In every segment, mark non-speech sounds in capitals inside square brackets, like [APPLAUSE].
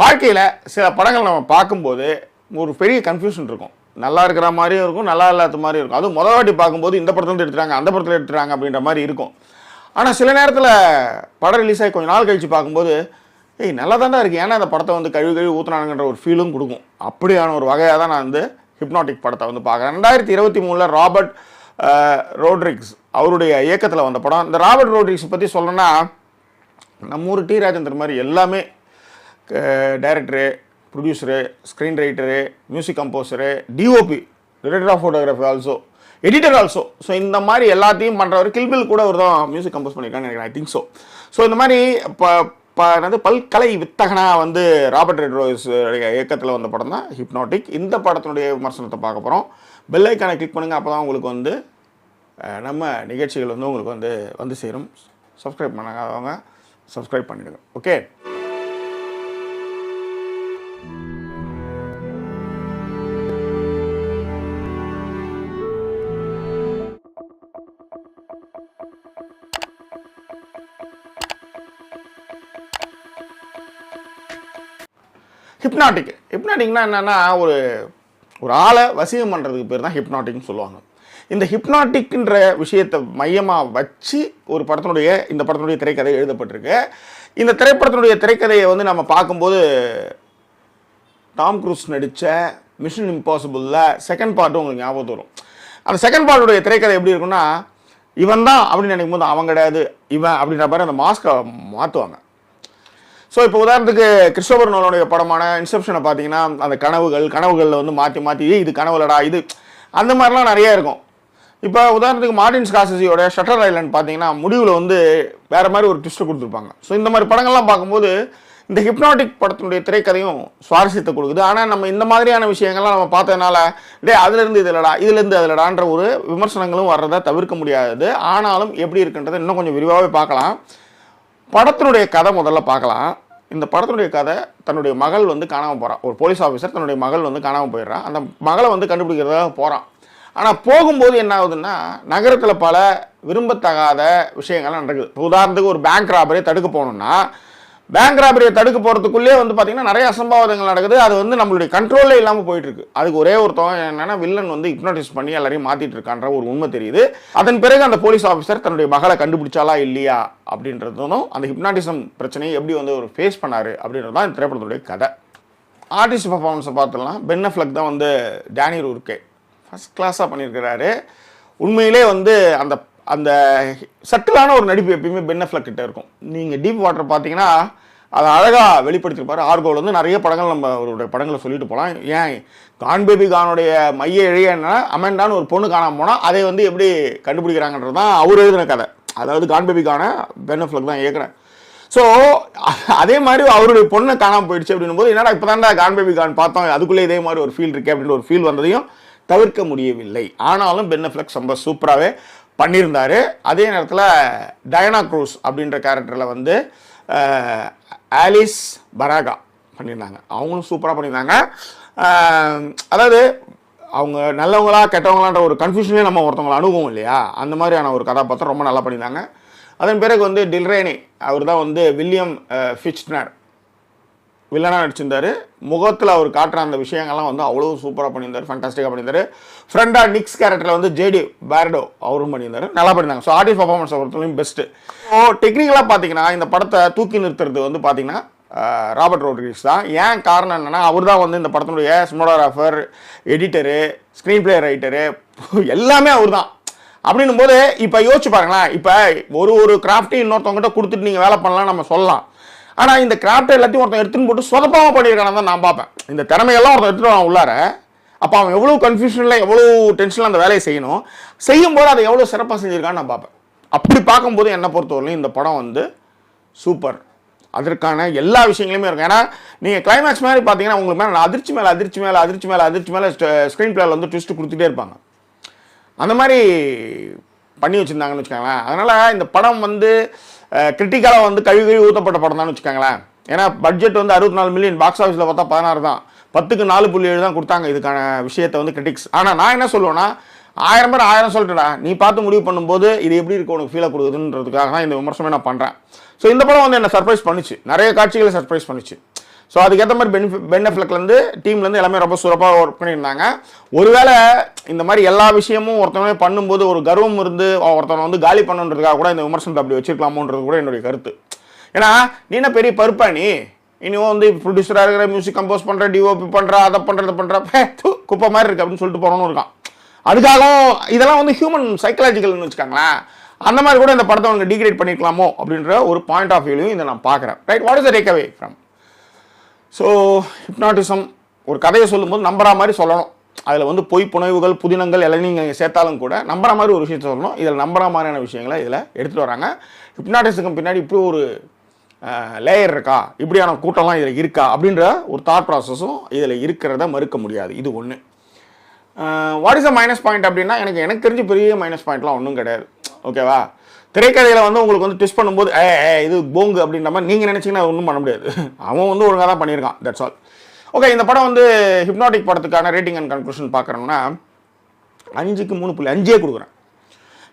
வாழ்க்கையில் சில படங்கள் நம்ம பார்க்கும்போது ஒரு பெரிய கன்ஃபியூஷன் இருக்கும். நல்லா இருக்கிற மாதிரியும் இருக்கும் நல்லா இல்லாத மாதிரியும் இருக்கும். அதுவும் முதல் வாட்டி பார்க்கும்போது இந்த படத்துலேருந்து இருந்து அந்த படத்தில் எடுத்துகிறாங்க அப்படின்ற மாதிரி இருக்கும். ஆனால் சில நேரத்தில் படம் ரிலீஸ் ஆகி கொஞ்சம் நாள் கழித்து பார்க்கும்போது ஏய் நல்லா தாண்டா இருக்குது ஏன்னா அந்த படத்தை வந்து கழுவி கழுவி ஊற்றுனாங்கன்ற ஒரு ஃபீலும் கொடுக்கும். அப்படியான ஒரு வகையாக தான் நான் வந்து ஹிப்னாட்டிக் படத்தை வந்து பார்க்குறேன். ரெண்டாயிரத்தி இருபத்தி மூணில் ராபர்ட் ரோட்ரிக்ஸ் அவருடைய இயக்கத்தில் வந்த படம். இந்த ராபர்ட் ரோட்ரிக்ஸ் பற்றி சொல்லணும்னா நம்ம ஊர் டி. ராஜேந்தர் மாதிரி எல்லாமே director producer screen writer music composer DOP director of photography also editor also so இந்த மாதிரி எல்லாத்தையும் பண்ணுறவர் கில்பில் கூட ஒரு தான் மியூசிக் கம்போஸ் பண்ணியிருக்கான்னு நினைக்கிறேன் ஐ திங்க் ஸோ ஸோ இந்த மாதிரி இப்போ இப்போ என்னது பல்கலை வித்தகனா வந்து ராபர்ட் ரெட்ரோஸ் இயக்கத்தில் வந்த படம் தான் ஹிப்னாட்டிக் இந்த படத்தினுடைய விமர்சனத்தை பார்க்க போகிறோம் பெல் ஐக்கானை கிளிக் பண்ணுங்கள் அப்போ தான் உங்களுக்கு வந்து நம்ம நிகழ்ச்சிகள் வந்து உங்களுக்கு வந்து வந்து சேரும். சப்ஸ்கிரைப் பண்ணாதவங்க சப்ஸ்கிரைப் பண்ணிவிடுங்க ஓகே ஹிப்னாட்டிக் ஹிப்னாட்டிக்னா என்னென்னா ஒரு ஒரு ஆளை வசியம் பண்ணுறதுக்கு பேர் தான் ஹிப்னாட்டிக்னு சொல்லுவாங்க. இந்த ஹிப்னாட்டிக்ன்ற விஷயத்தை மையமாக வச்சு ஒரு படத்தினுடைய இந்த படத்தினுடைய திரைக்கதை எழுதப்பட்டிருக்கு. இந்த திரைப்படத்தினுடைய திரைக்கதையை வந்து நம்ம பார்க்கும்போது டாம் க்ரூஸ் நடித்த மிஷன் இம்பாசிபிளில் செகண்ட் பார்ட்டும் உங்களுக்கு ஞாபகம் வரும். அந்த செகண்ட் பார்ட்டுடைய திரைக்கதை எப்படி இருக்குன்னா இவன் தான் அப்படின்னு நினைக்கும் போது அவன் கிடையாது. இவன் அப்படின்ற மாதிரி அந்த மாஸ்கை மாற்றுவாங்க ஸோ இப்போ உதாரணத்துக்கு கிறிஸ்டோபர் நோலனுடைய படமான இன்செப்ஷனை பார்த்தீங்கன்னா அந்த கனவுகள் கனவுகளில் வந்து மாற்றி மாற்றி இது கனவுலடா இது அந்த மாதிரிலாம் நிறைய இருக்கும். இப்போ உதாரணத்துக்கு மார்டின் ஸ்காசியோட ஷட்டர் ஐலண்ட் பார்த்தீங்கன்னா முடிவில் வந்து வேறு மாதிரி ஒரு ட்விஸ்ட்டு கொடுத்துருப்பாங்க. ஸோ இந்த மாதிரி படங்கள்லாம் பார்க்கும்போது இந்த ஹிப்னாட்டிக் படத்தினுடைய திரைக்கதையும் சுவாரஸ்யத்தை கொடுக்குது. ஆனால் நம்ம இந்த மாதிரியான விஷயங்கள்லாம் நம்ம பார்த்ததுனால டே அதுலேருந்து இதுலடா இதுலேருந்து அதுலடான்ற ஒரு விமர்சனங்களும் வர்றதை தவிர்க்க முடியாது. ஆனாலும் எப்படி இருக்குன்றதை இன்னும் கொஞ்சம் விரிவாகவே பார்க்கலாம். படத்தினுடைய கதை முதல்ல பார்க்கலாம். இந்த படத்தினுடைய கதை தன்னுடைய மகள் வந்து காணாமல் போகிறான் ஒரு போலீஸ் ஆஃபீஸர் தன்னுடைய மகள் வந்து காணாமல் போயிடுறான். அந்த மகளை வந்து கண்டுபிடிக்கிறதாக போகிறான் ஆனால் போகும்போது என்ன ஆகுதுன்னா நகரத்தில் பல விரும்பத்தகாத விஷயங்கள்லாம் நடக்குது. இப்போ உதாரணத்துக்கு ஒரு பேங்க் ராபரே தடுக்க போகணுன்னா பேங்க் ராபரியை தடுக்க போகிறதுக்குள்ளே வந்து பார்த்தீங்கன்னா நிறைய அசம்பாவிதங்கள் நடக்குது. அது வந்து நம்மளுடைய கண்ட்ரோலே இல்லாமல் போயிட்டுருக்கு. அதுக்கு ஒரே ஒருத்தவன் என்னென்னா வில்லன் வந்து ஹிப்னோட்டிஸ் பண்ணி எல்லாரையும் மாற்றிட்டு இருக்கான்ற ஒரு உண்மை தெரியுது. அதன் பிறகு அந்த போலீஸ் ஆஃபீஸர் தன்னுடைய மகளை கண்டுபிடிச்சாலா இல்லையா அப்படின்றதும் அந்த ஹிப்னாட்டிசம் பிரச்சனையை எப்படி வந்து ஒரு ஃபேஸ் பண்ணாரு அப்படின்றது தான் இந்த திரைப்படத்துடைய கதை. ஆர்டிஸ்ட் பர்ஃபார்மன்ஸை பார்த்துலாம் பென் அஃப்லக் தான் வந்து டேனியர் ரூர்கே ஃபஸ்ட் கிளாஸாக பண்ணியிருக்கிறாரு. உண்மையிலே வந்து அந்த அந்த சட்டிலான ஒரு நடிப்பு எப்பயுமே பென்னஃப்ளக் கிட்ட இருக்கும். நீங்கள் டீப் வாட்டர் பார்த்தீங்கன்னா அதை அழகாக வெளிப்படுத்தியிருப்பார். ஆர்கோவில் வந்து நிறைய படங்கள் நம்ம அவருடைய படங்களை சொல்லிட்டு போகலாம். ஏன்? கான் பேபி கானுடைய மைய இழைய என்ன அமெண்டான்னு ஒரு பொண்ணு காணாமல் போனால் அதை வந்து எப்படி கண்டுபிடிக்கிறாங்கன்றது தான் அவர் எழுதின கதை. அதாவது கான் பேபி கான பென்னஃப்ளக் தான் இயக்குறேன் ஸோ அதே மாதிரி அவருடைய பொண்ணை காணாமல் போயிடுச்சு அப்படின்னும் போது என்னடா இப்போ தான்டா கான் பேபி கான் பார்த்தோம். அதுக்குள்ளே இதே மாதிரி ஒரு ஃபீல் இருக்கே அப்படின்னு ஒரு ஃபீல் வந்ததையும் தவிர்க்க முடியவில்லை. ஆனாலும் பென்னஃப்ளக் ரொம்ப சூப்பராகவே பண்ணியிருந்தார். அதே நேரத்தில் டயனா க்ரூஸ் அப்படின்ற கேரக்டரில் வந்து ஆலிஸ் பராகா பண்ணியிருந்தாங்க. அவங்களும் சூப்பராக பண்ணியிருந்தாங்க. அதாவது அவங்க நல்லவங்களா கெட்டவங்களான்ற ஒரு கன்ஃபியூஷனே நம்ம ஒருத்தவங்களை அணுகுவோம் இல்லையா? அந்த மாதிரியான ஒரு கதாபாத்திரம் ரொம்ப நல்லா பண்ணியிருந்தாங்க. அதன் பிறகு வந்து டில்ரேனி அவர் தான் வந்து வில்லியம் ஃபிச்னர் வில்லனாக நடிச்சிருந்தாரு. முகத்தில் அவர் காட்டுற அந்த விஷயங்கள்லாம் வந்து அவ்வளோ சூப்பராக பண்ணியிருந்தார் ஃபண்டாஸ்டிக்காக பண்ணியிருந்தார். ஃப்ரெண்டாக நிக்ஸ் கேரக்டரில் வந்து ஜேடி பேரடோ அவரும் பண்ணியிருந்தார். நல்லா பண்ணியிருந்தாங்க. ஸோ ஆர்டிஸ்ட் பர்ஃபார்மன்ஸ் பொறுத்தவரையும் பெஸ்ட்டு ஸோ டெக்னிக்கலாக பார்த்தீங்கன்னா இந்த படத்தை தூக்கி நிறுத்துறது வந்து பார்த்தீங்கன்னா ராபர்ட் ரோட்ரிக்ஸ் தான். ஏன் காரணம் என்னென்னா அவர் தான் வந்து இந்த படத்தினுடைய cinematographer editor screenplay writer எல்லாமே அவர் தான். அப்படின்னும் போது இப்போ யோசிச்சு பாருங்களேன். இப்போ ஒரு ஒரு கிராஃப்ட்டையும் இன்னொருத்தவங்ககிட்ட கொடுத்துட்டு நீங்கள் வேலை பண்ணலாம் நம்ம சொல்லலாம். ஆனால் இந்த கிராஃப்ட் எல்லாத்தையும் ஒருத்தன் எடுத்துன்னு போட்டு சொதப்பாக பண்ணியிருக்கானதான் நான் பார்ப்பேன். இந்த திறமையெல்லாம் ஒருத்தன் எடுத்துட்டு வரான் உள்ளார. அப்போ அவன் எவ்வளோ கன்ஃபியூஷனில் எவ்வளோ டென்ஷனில் அந்த வேலையை செய்யணும். செய்யும்போது அதை எவ்வளோ சிறப்பாக செஞ்சுருக்கான்னு நான் பார்ப்பேன். அப்படி பார்க்கும்போது என்னை பொறுத்தவரையிலும் இந்த படம் வந்து சூப்பர் அதற்கான எல்லா விஷயங்களுமே இருக்கும். ஏன்னா நீங்கள் கிளைமேக்ஸ் மாதிரி பார்த்தீங்கன்னா உங்களுக்கு மேலே அதிர்ச்சி மேலே அதிர்ச்சி மேலே அதிர்ச்சி மேலே அதிர்ச்சி மேலே ஸ்க்ரீன் பிளேயில் வந்து ட்விஸ்ட் கொடுத்துட்டே இருப்பாங்க. அந்த மாதிரி பண்ணி வச்சுருந்தாங்கன்னு வச்சுக்கோங்களேன். அதனால் இந்த படம் வந்து கிரிட்டிக்கலாக வந்து கழுவி கழுவி ஊற்றப்பட்ட படம் தான் வச்சுக்கோங்களேன். ஏன்னா பட்ஜெட் வந்து அறுபத்தி நாலு மில்லியன் பாக்ஸ் ஆஃபீஸில் பார்த்தா பதினாறு தான். பத்துக்கு நாலு புள்ளி ஏழு தான் கொடுத்தாங்க இதுக்கான விஷயத்தை வந்து கிரிட்டிக்ஸ் ஆனால் நான் என்ன சொல்லுவேன்னா ஆயிரம் பேர் ஆயிரம் சொல்லிட்டடா நீ பார்த்து முடிவு பண்ணும்போது இது எப்படி இருக்கு உனக்கு ஃபீலாக கொடுக்குதுன்றதுக்காக தான் இந்த விமர்சனமே நான் பண்ணுறேன் ஸோ இந்த படம் வந்து என்ன சர்ப்ரைஸ் பண்ணுச்சு. நிறைய காட்சிகளை சர்ப்ரைஸ் பண்ணுச்சு. ஸோ அதுக்கேற்ற மாதிரி பெனிஃபிட் பென்னஃப்ளக்லேருந்து டீம்லேருந்து எல்லாமே ரொம்ப சிறப்பாக ஒர்க் பண்ணியிருந்தாங்க. ஒருவேளை இந்த மாதிரி எல்லா விஷயமும் ஒருத்தவங்க பண்ணும்போது ஒரு கர்வம் இருந்து ஒருத்தவனை வந்து காலி பண்ணுன்றதுக்காக கூட இந்த விமர்சனத்தை அப்படி வச்சிருக்கலாமோன்றது கூட என்னுடைய கருத்து. ஏன்னா நீ என்ன பெரிய பருப்பா நீ? இனியும் வந்து ப்ரொடியூசராக இருக்கிற மியூசிக் கம்போஸ் பண்ணுற டிஓபி பண்ணுற அதை பண்ணுறது பண்ணுற குப்பை மாதிரி இருக்கு அப்படின்னு சொல்லிட்டு போகிறோன்னு இருக்கான். அதுக்காகவும் இதெல்லாம் வந்து ஹியூமன் சைக்கலாஜிக்கல்னு வச்சுக்கோங்களேன். அந்த மாதிரி கூட இந்த படத்தை அவங்க டிகிரேட் பண்ணிக்கலாமோ அப்படின்ற ஒரு பாயிண்ட் ஆஃப் வியூலையும் இதை நான் பார்க்குறேன். Right what is the take away from so hypnotism ஒரு கதையை சொல்லும்போது நம்புற மாதிரி சொல்லணும். அதில் வந்து பொய் புனைவுகள் புதினங்கள் எல்லாம் நீங்கள் சேர்த்தாலும் கூட நம்புற மாதிரி ஒரு விஷயத்தை சொல்லணும். இதில் நம்புற மாதிரியான விஷயங்களை இதில் எடுத்துகிட்டு வராங்க. ஹிப்னாட்டிஸுக்கு பின்னாடி இப்படி ஒரு லேயர் இருக்கா? இப்படியான கூட்டம்லாம் இதில் இருக்கா? அப்படின்ற ஒரு தாட் ப்ராசஸும் இதில் இருக்கிறத மறுக்க முடியாது. இது ஒன்று what is a minus point அப்படின்னா எனக்கு எனக்கு தெரிஞ்சு பெரிய மைனஸ் பாயிண்ட்லாம் ஒன்றும் கிடையாது. ஓகேவா திரைக்கதையில் வந்து உங்களுக்கு வந்து ட்விஸ்ட் பண்ணும்போது ஏ ஏ, இது போங்கு அப்படின்ற மாதிரி நீங்கள் நினச்சிங்கன்னா ஒன்றும் பண்ண முடியாது. [LAUGHS] அவன் வந்து ஒழுங்காக தான் பண்ணியிருக்கான். தட்ஸ் ஆல் ஓகே இந்த படம் வந்து ஹிப்னாட்டிக் படத்துக்கான ரேட்டிங் அண்ட் கன்க்ளூஷன் பார்க்குறோம்னா அஞ்சுக்கு மூணு புள்ளி அஞ்சே கொடுக்குறேன்.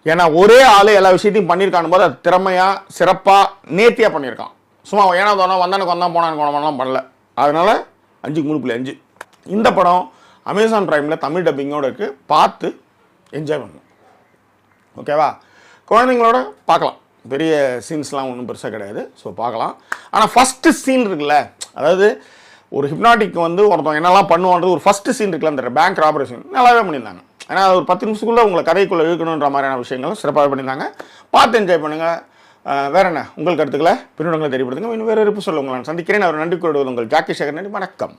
ஏன்னா ஒரே ஆள் எல்லா விஷயத்தையும் பண்ணியிருக்கான் போது அது திறமையாக சிறப்பாக நேர்த்தியாக பண்ணியிருக்கான். சும்மா ஏன்னா தோணும் வந்தானுக்கு வந்தான் போனானுக்கு போனவன்லாம் பண்ணல. அதனால் அஞ்சுக்கு மூணு புள்ளி அஞ்சு. இந்த படம் அமேசான் ப்ரைமில் தமிழ் டப்பிங்கோடு இருக்குது பார்த்து என்ஜாய் பண்ணணும் ஓகேவா குழந்தைங்களோட பார்க்கலாம். பெரிய சீன்ஸ்லாம் ஒன்றும் பெருசாக கிடையாது. ஸோ பார்க்கலாம். ஆனால் ஃபஸ்ட்டு சீன் இருக்குல்ல அதாவது ஒரு ஹிப்னாட்டிக் வந்து ஒருத்தன் என்னெல்லாம் பண்ணுவான்றது ஒரு ஃபஸ்ட்டு சீன் இருக்குல்ல அந்த பேங்க் ராபரி சீன் நல்லாவே பண்ணியிருந்தாங்க. ஏன்னா அது ஒரு பத்து நிமிஷத்துக்குள்ளே உங்களை கதைக்குள்ளே இழுக்கணுன்ற மாதிரியான விஷயங்களும் சிறப்பாக பண்ணியிருந்தாங்க. பார்த்து என்ஜாய் பண்ணுங்கள் வேற என்ன? உங்கள் கருத்துக்களை பின்னோடங்களை தெரியப்படுத்துங்க. இன்னும் வேறு இருப்பு சொல்ல உங்களை நான் சந்திக்கிறேன். அவர் நன்றி கூறுவது உங்கள் ஜாக்கி சேகர் நன்றி. வணக்கம்.